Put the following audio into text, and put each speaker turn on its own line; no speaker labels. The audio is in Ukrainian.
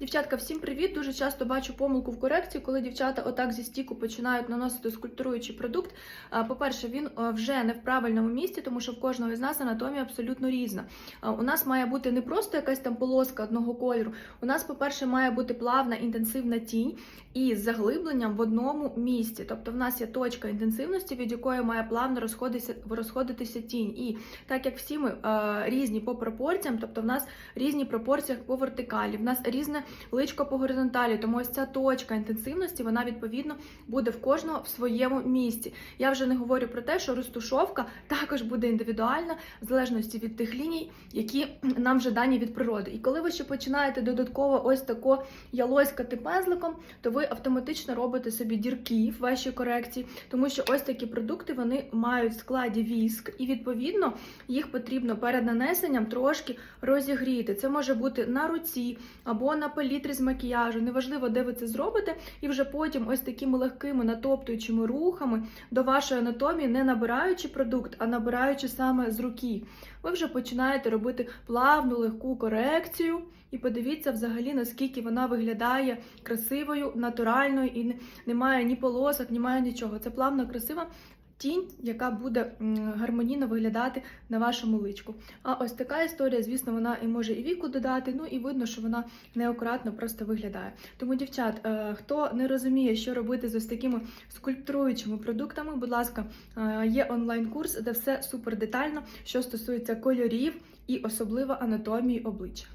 Дівчатка, всім привіт! Дуже часто бачу помилку в корекції, коли дівчата отак зі стіку починають наносити скульптуруючий продукт. По-перше, він е, вже не в правильному місці, тому що в кожного із нас анатомія абсолютно різна. У нас має бути не просто якась там полоска одного кольору. У нас, по-перше, має бути плавна інтенсивна тінь із заглибленням в одному місці. Тобто, в нас є точка інтенсивності, від якої має плавно розходитися, розходитися тінь. І так як всі ми е, різні по пропорціям, тобто в нас різні пропорції по вертикалі, в нас різне личко по горизонталі, тому ось ця точка інтенсивності, вона відповідно буде в кожного в своєму місці. Я вже не говорю про те, що розтушовка також буде індивідуальна в залежності від тих ліній, які нам вже дані від природи. І коли ви ще починаєте додатково ось тако ялоськати пензликом, то ви автоматично робите собі дірки в вашій корекції, тому що ось такі продукти вони мають в складі віск, і відповідно їх потрібно перед нанесенням трошки розігріти. Це може бути на руці або на палітрі з макіяжу. Неважливо, де ви це зробите, і вже потім ось такими легкими натоптуючими рухами до вашої анатомії, не набираючи продукт, а набираючи саме з руки. Ви вже починаєте робити плавну легку корекцію. І подивіться взагалі, наскільки вона виглядає красивою, натуральною і немає ні полосок, немає нічого. Це плавно красива тінь, яка буде гармонійно виглядати на вашому личку. А ось така історія, звісно, вона і може і віку додати, ну і видно, що вона неакуратно просто виглядає. Тому, дівчат, е, хто не розуміє, що робити з ось такими скульптуючими продуктами, будь ласка, е, є онлайн-курс, де все супер детально, що стосується кольорів і особливо анатомії обличчя.